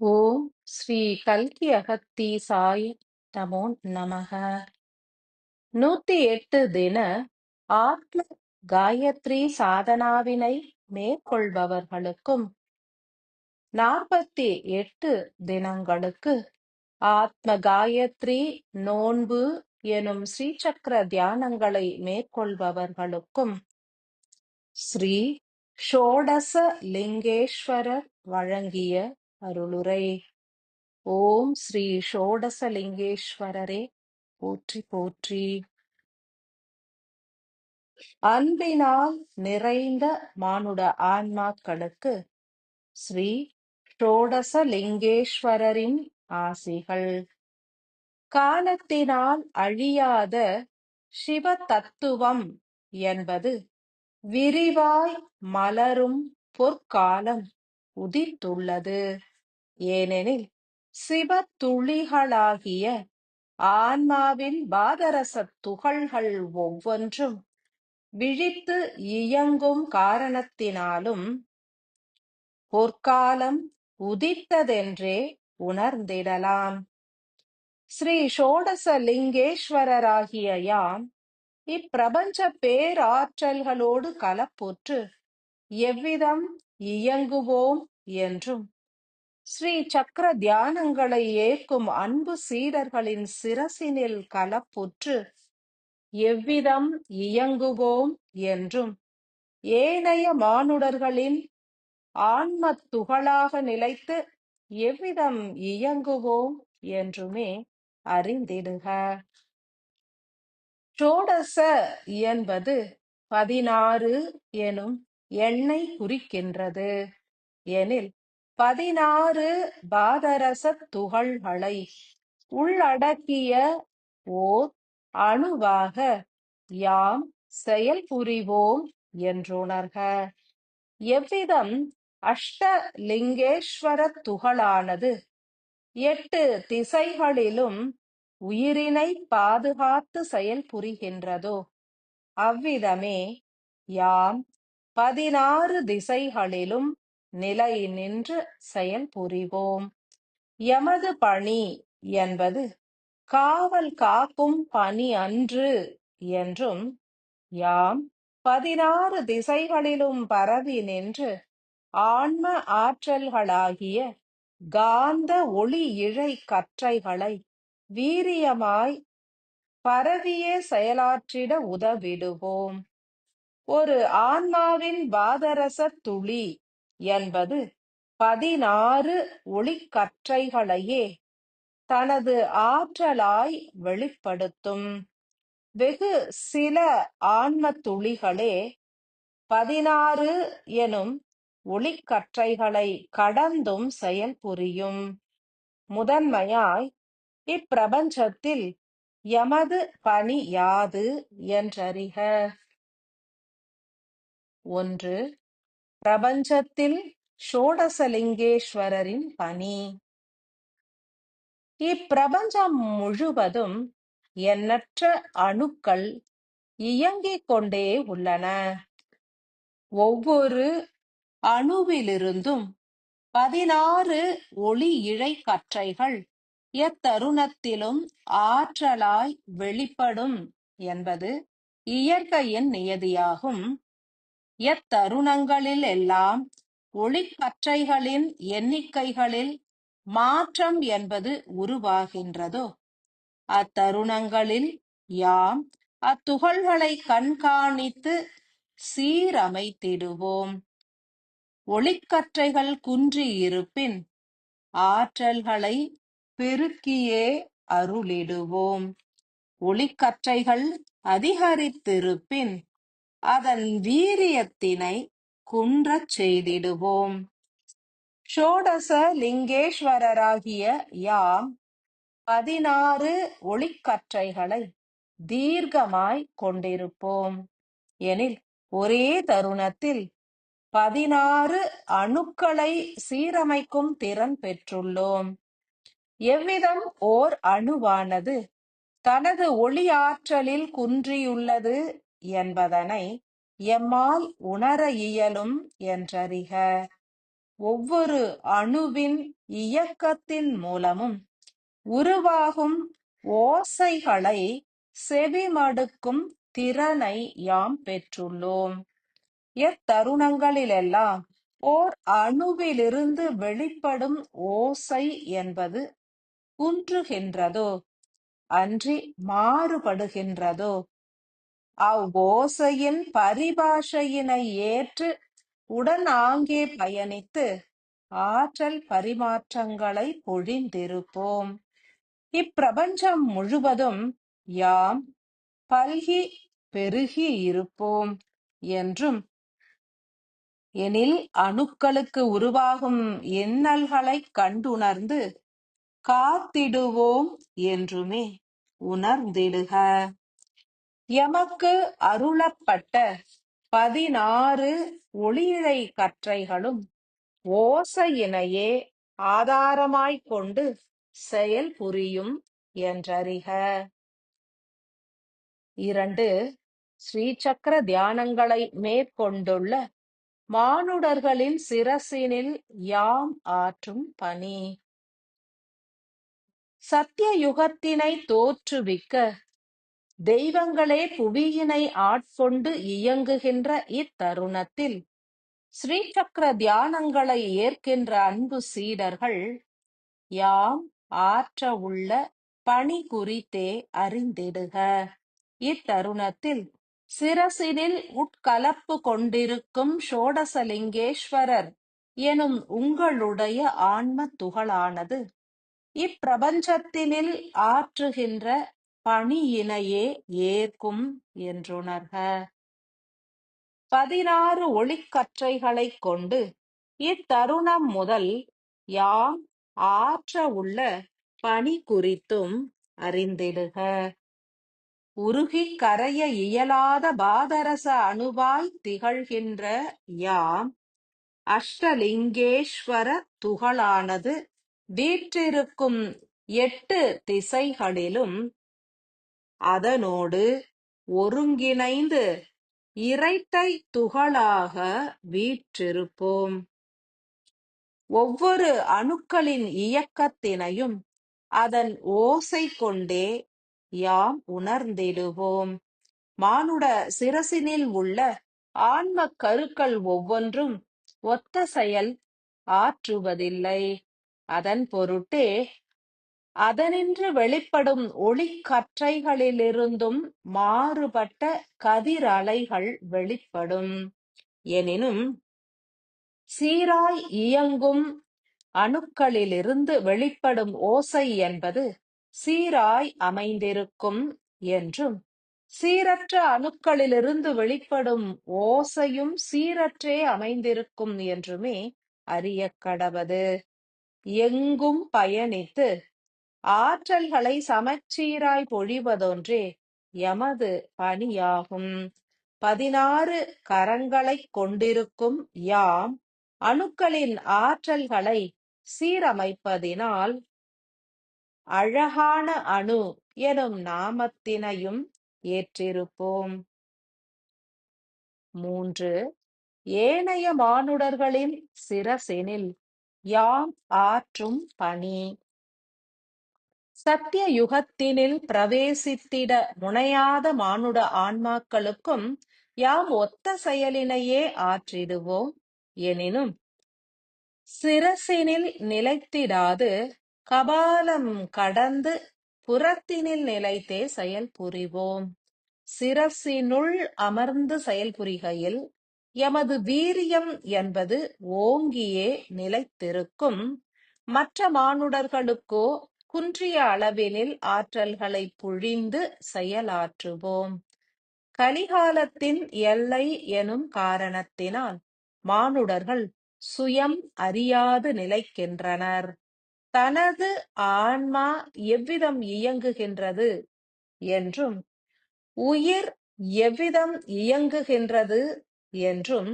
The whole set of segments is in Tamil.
ஓம் ஸ்ரீ கல்கி அகத்தி சாய் நமோ நமக. நூத்தி எட்டு தின ஆத்ம காயத்ரி சாதனாவினை மேற்கொள்பவர்களுக்கும் நாற்பத்தி எட்டு தினங்களுக்கு ஆத்ம காயத்ரி நோன்பு எனும் ஸ்ரீசக்கர தியானங்களை மேற்கொள்பவர்களுக்கும் ஸ்ரீ ஷோடச லிங்கேஸ்வரர் வழங்கிய அருளுரை. ஓம் ஸ்ரீ ஷோடசலிங்கேஸ்வரரே. போற்றி போற்றி. அன்பினால் நிறைந்த மானுட ஆன்மாக்களுக்கு ஸ்ரீ ஷோடசலிங்கேஸ்வரரின் ஆசிகள். காலத்தினால் அழியாத சிவ தத்துவம் என்பது விரிவாய் மலரும் பொற்காலம் உதித்துள்ளது. ஏனெனில் சிவ துளிகளாகிய ஆன்மாவின் பாதரச துகள்கள் ஒவ்வொன்றும் விழித்து இயங்கும் காரணத்தினாலும் பொற்காலம் உதித்ததென்றே உணர்ந்திடலாம். ஸ்ரீ ஷோடச லிங்கேஸ்வரராகிய யாம் இப்பிரபஞ்ச பேராற்றல்களோடு கலப்புற்று எவ்விதம் இயங்குவோம் என்றும் ஸ்ரீ சக்கர தியானங்களை ஏற்கும் அன்பு சீடர்களின் சிரசினில் கலப்புற்று எவ்விதம் இயங்குவோம் என்றும் ஏனைய மானுடர்களின் ஆன்மத் துகளாக நிலைத்து எவ்விதம் இயங்குவோம் என்றுமே அறிந்திடுக. சோடச என்பது பதினாறு எனும் எண்ணை குறிக்கின்றது. எனில் பதினாறு பாதரச துகள்களை உள்ளடக்கிய ஓர் அணுவாக யாம் செயல் புரிவோம் என்றுணர்க. எவ்விதம் அஷ்டலிங்கேஸ்வர துகளானது எட்டு திசைகளிலும் உயிரினை பாதுகாத்து செயல் புரிகின்றதோ அவ்விதமே யாம் பதினாறு திசைகளிலும் நிலை நின்று செயல் புரிவோம். எமது பணி என்பது காவல் காக்கும் பணி அன்று என்றும் யாம் பதினாறு திசைகளிலும் பரவி நின்று ஆன்ம ஆற்றல்களாகிய காந்த ஒளி இழை கற்றைகளை வீரியமாய் பரவியே செயலாற்றிட உதவிடுவோம். ஒரு ஆன்மாவின் பாதரச துளி என்பது பதினாறு ஒளிக்கற்றைகளையே தனது ஆற்றலாய் வெளிப்படுத்தும். வெகு சில ஆன்மத்துளிகளே பதினாறு எனும் ஒளிக்கற்றைகளை கடந்தும் செயல் புரியும். முதன்மையாய் இப்பிரபஞ்சத்தில் எமது பணி யாது? என்றறிக. ஒன்று பிரபஞ்சத்தில் ஷோடசலிங்கேஸ்வரரின் பணி. இப்பிரபஞ்சம் முழுவதும் எண்ணற்ற அணுக்கள் இயங்கிக் கொண்டே உள்ளன. ஒவ்வொரு அணுவிலிருந்தும் பதினாறு ஒளி இழை கற்றைகள் எத்தருணத்திலும் ஆற்றலாய் வெளிப்படும் என்பது இயற்கையின் நியதியாகும். எத்தருணங்களில் எல்லாம் ஒளிக்கற்றைகளின் எண்ணிக்கைகளில் மாற்றம் என்பது உருவாகின்றதோ? அத்தருணங்களில் யாம் அத்துகள்களை கண்காணித்து சீரமைத்திடுவோம். ஒளிக்கற்றைகள் குன்றியிருப்பின் ஆற்றல்களை பெருக்கியே அருளிடுவோம். ஒளிக்கற்றைகள் அதிகரித்திருப்பின் அதன் வீரியத்தினை குன்றச் செய்திடுவோம். ஷோடச லிங்கேஸ்வரராகிய யாம் பதினாறு ஒளிக்கற்றைகளை தீர்க்கமாய் கொண்டிருப்போம். எனில் ஒரே தருணத்தில் பதினாறு அணுக்களை சீரமைக்கும் திறன் பெற்றுள்ளோம். எவ்விதம் ஓர் அணுவானது? தனது ஒளி ஆற்றலில் குன்றியுள்ளது என்பதனை எம்மால் உணர இயலும் என்றறிக. ஒவ்வொரு அணுவின் இயக்கத்தின் மூலமும் உருவாகும் ஓசைகளை செவிமடுக்கும் திறனை யாம் பெற்றுள்ளோம். எத்தருணங்களிலெல்லாம் ஓர் அணுவிலிருந்து வெளிப்படும் ஓசை என்பது குன்றுகின்றதோ? அன்றி மாறுபடுகின்றதோ? அவ்வோசையின் பரிபாஷையினை ஏற்று உடன் ஆங்கே பயணித்து ஆற்றல் பரிமாற்றங்களை பொழிந்திருப்போம். இப்பிரபஞ்சம் முழுவதும் யாம் பல்கி பெருகி இருப்போம் என்றும் எனில் அணுக்களுக்கு உருவாகும் எண்ணல்களைக் கண்டுணர்ந்து காத்திடுவோம் என்றுமே உணர்ந்திடுக. எமக்கு அருளப்பட்ட பதினாறு ஒளியிழை கற்றைகளும் ஓசையினையே ஆதாரமாய்க் கொண்டு செயல் புரியும் என்றறிக. இரண்டு ஸ்ரீசக்கர தியானங்களை மேற்கொண்டுள்ள மானுடர்களின் சிரசினில் யாம் ஆற்றும் பணி. சத்திய யுகத்தினை தோற்றுவிக்க தெய்வங்களே புவியினை ஆட்கொண்டு இயங்குகின்ற இத்தருணத்தில் ஸ்ரீசக்கர தியானங்களை ஏற்கின்ற அன்பு சீடர்கள் யாம் ஆற்ற உள்ள பணி குறித்தே அறிந்திடுக. இத்தருணத்தில் சிரசினில் உட்கலப்பு கொண்டிருக்கும் ஷோடசலிங்கேஸ்வரர் எனும் உங்களுடைய ஆன்ம துகளானது இப்பிரபஞ்சத்தினில் ஆற்றுகின்ற பணியினையே ஏற்கும் என்றுணர்க. பதினாறு ஒளிக்கற்றைகளைக் கொண்டு இத்தருணம் முதல் யாம் ஆற்ற உள்ள பணி குறித்தும் அறிந்திடுக. உருகி கரைய இயலாத பாதரச அணுவாய் திகழ்கின்ற யாம் அஷ்டலிங்கேஸ்வர துகளானது வீற்றிருக்கும் எட்டு திசைகளிலும் அதனோடு ஒருங்கிணைந்து இரட்டை துகளாக வீற்றிருப்போம். ஒவ்வொரு அணுக்களின் இயக்கத்தினையும் அதன் ஓசை கொண்டே யாம் உணர்ந்திடுவோம். மானுட சிரசினில் உள்ள ஆன்ம கருக்கள் ஒவ்வொன்றும் ஒத்த செயல் ஆற்றுவதில்லை. அதன் பொருட்டே அதனின்று வெளிப்படும் ஒளிக்கற்றைகளிலிருந்தும் மாறுபட்ட கதிரலைகள் வெளிப்படும். எனினும் சீராய் இயங்கும் அணுக்களிலிருந்து வெளிப்படும் ஓசை என்பது சீராய் அமைந்திருக்கும் என்றும் சீரற்ற அணுக்களிலிருந்து வெளிப்படும் ஓசையும் சீரற்றே அமைந்திருக்கும் என்றுமே அறிய கடவது. எங்கும் பயணித்து ஆற்றல்களை சமச்சீராய் பொழிவதொன்றே எமது பணியாகும். பதினாறு கரங்களைக் கொண்டிருக்கும் யாம் அணுக்களின் ஆற்றல்களை சீரமைப்பதினால் அழகான அணு எனும் நாமத்தினையும் ஏற்றிருப்போம். மூன்று ஏனைய மானுடர்களின் சிரசெனில் யாம் ஆற்றும் பணி. சத்திய யுகத்தினில் பிரவேசித்திட முனையாத மானுட ஆன்மாக்களுக்கும் யாம் ஒத்த செயலினையே ஆற்றிடுவோம். எனினும் சிரசினில் நிலைத்திடாது கபாலம் கடந்து புறத்தினில் நிலைத்தே செயல் புரிவோம். சிரசினுள் அமர்ந்து செயல்புரிகையில் எமது வீரியம் என்பது ஓங்கியே நிலைத்திருக்கும். மற்ற மானுடர்களுக்கோ குன்றிய அளவினில் ஆற்றல்களை பொழிந்து செயலாற்றுவோம். கலிகாலத்தின் எல்லை எனும் காரணத்தினால் மானுடர்கள் சுயம் அறியாது நிலைக்கின்றனர். தனது ஆன்மா எவ்விதம் இயங்குகின்றது என்றும் உயிர் எவ்விதம் இயங்குகின்றது என்றும்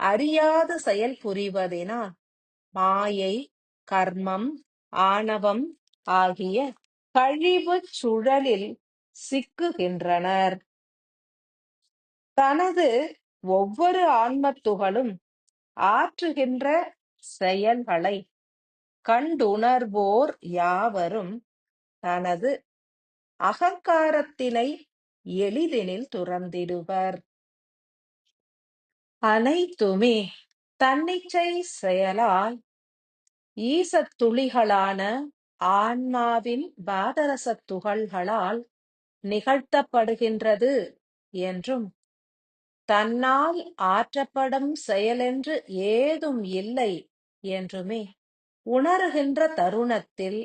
அறியாது செயல் புரிவதினால் மாயை கர்மம் ஆணவம் ஆகிய கழிவுச் சுழலில் சிக்குகின்றனர். தனது ஒவ்வொரு ஆன்மத்துகளும் ஆற்றுகின்ற செயல்களை கண்டுணர்வோர் யாவரும் தனது அகங்காரத்தினை எளிதெனில் துறந்திடுவர். அனைத்துமே தன்னிச்சை செயலால் ஈசத்துளிகளான ஆன்மாவின் பாதரசத் துகள்களால் நிகழ்த்தப்படுகின்றது என்றும் தன்னால் ஆற்றப்படும் செயலென்று ஏதும் இல்லை என்றுமே உணர்கின்ற தருணத்தில்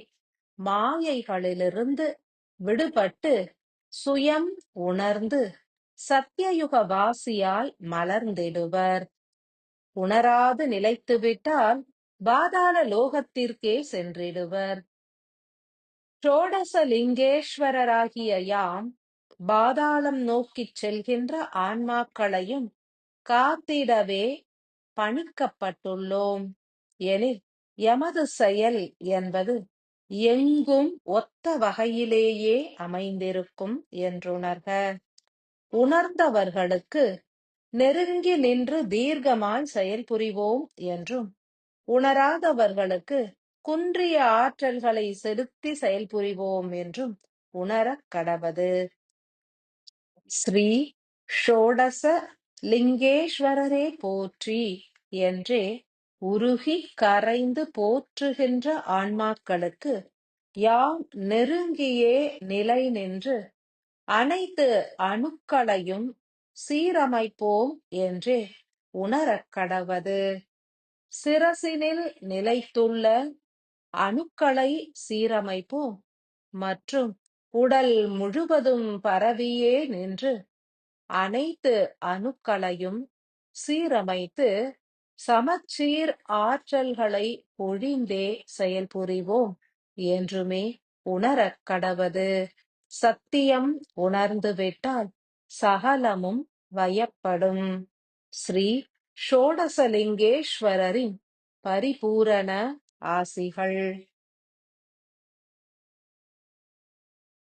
மாயைகளிலிருந்து விடுபட்டு சுயம் உணர்ந்து சத்தியயுக வாசியாய் மலர்ந்திடுவர். உணராது நிலைத்துவிட்டால் பாதாள லோகத்திற்கே சென்றிடுவர். ஷோடசலிங்கேஸ்வரராகிய யாம் பாதாளம் நோக்கிச் செல்கின்ற ஆன்மாக்களையும் காத்திடவே பணிக்கப்பட்டுள்ளோம். எனில் எமது செயல் என்பது எங்கும் ஒத்த வகையிலேயே அமைந்திருக்கும் என்றுணர்க. உணர்ந்தவர்களுக்கு நெருங்கி நின்று தீர்க்கமாய் செயல்புரிவோம் என்றும் உணராதவர்களுக்கு குன்றிய ஆற்றல்களை செலுத்தி செயல்புரிவோம் என்றும் உணரக் கடவது. ஸ்ரீ ஷோடச லிங்கேஸ்வரரே போற்றி என்றே உருகி கரைந்து போற்றுகின்ற ஆன்மாக்களுக்கு யாம் நெருங்கியே நிலை நின்று அனைத்து அணுக்களையும் சீரமைப்போம் என்றே உணரக் கடவது. சிரசினில் நிலைத்துள்ள அணுக்களை சீரமைப்போம் மற்றும் உடல் முழுவதும் பரவியே நின்று அனைத்து அணுக்களையும் சீரமைத்து சமச்சீர் ஆற்றல்களை பொழிந்தே செயல்புரிவோம். என்றுமே உணரக் கடவது. சத்தியம் உணர்ந்துவிட்டால் சகலமும் வயப்படும். ஸ்ரீ ஷோடசலிங்கேஸ்வரரின் பரிபூரண ஆசிகள்